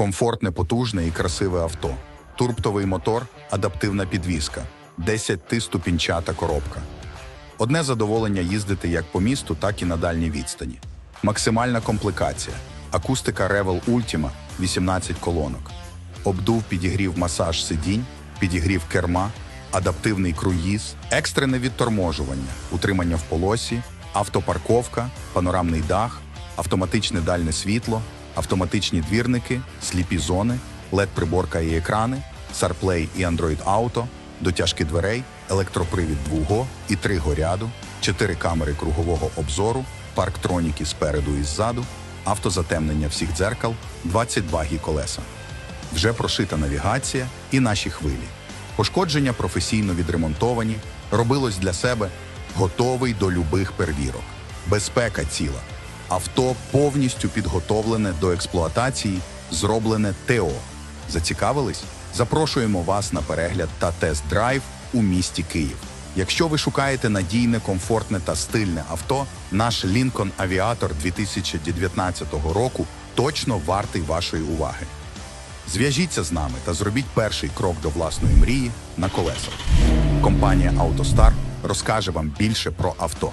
Комфортне, потужне і красиве авто. Турбтовий мотор, адаптивна підвізка, 10-ступінчата коробка. Одне задоволення їздити як по місту, так і на дальній відстані. Максимальна комплікація. Акустика Revel Ultima 18 колонок. Обдув підігрів масаж сидінь, підігрів керма, адаптивний круїз, екстрене відторможування, утримання в полосі, автопарковка, панорамний дах, автоматичне дальне світло, автоматичні двірники, сліпі зони, LED-приборка і екрани, CarPlay і Android Auto, дотяжки дверей, електропривід двого і триго ряду, чотири камери кругового обзору, парктроніки спереду і ззаду, автозатемнення всіх дзеркал, 22 гі колеса. Вже прошита навігація і наші хвилі. Пошкодження професійно відремонтовані, робилось для себе, готовий до любих перевірок. Безпека ціла. Авто повністю підготовлене до експлуатації, зроблене ТО. Зацікавились? Запрошуємо вас на перегляд та тест-драйв у місті Київ. Якщо ви шукаєте надійне, комфортне та стильне авто, наш Lincoln Aviator 2019 року точно вартий вашої уваги. Зв'яжіться з нами та зробіть перший крок до власної мрії на колесах. Компанія «АвтоСтар» розкаже вам більше про авто.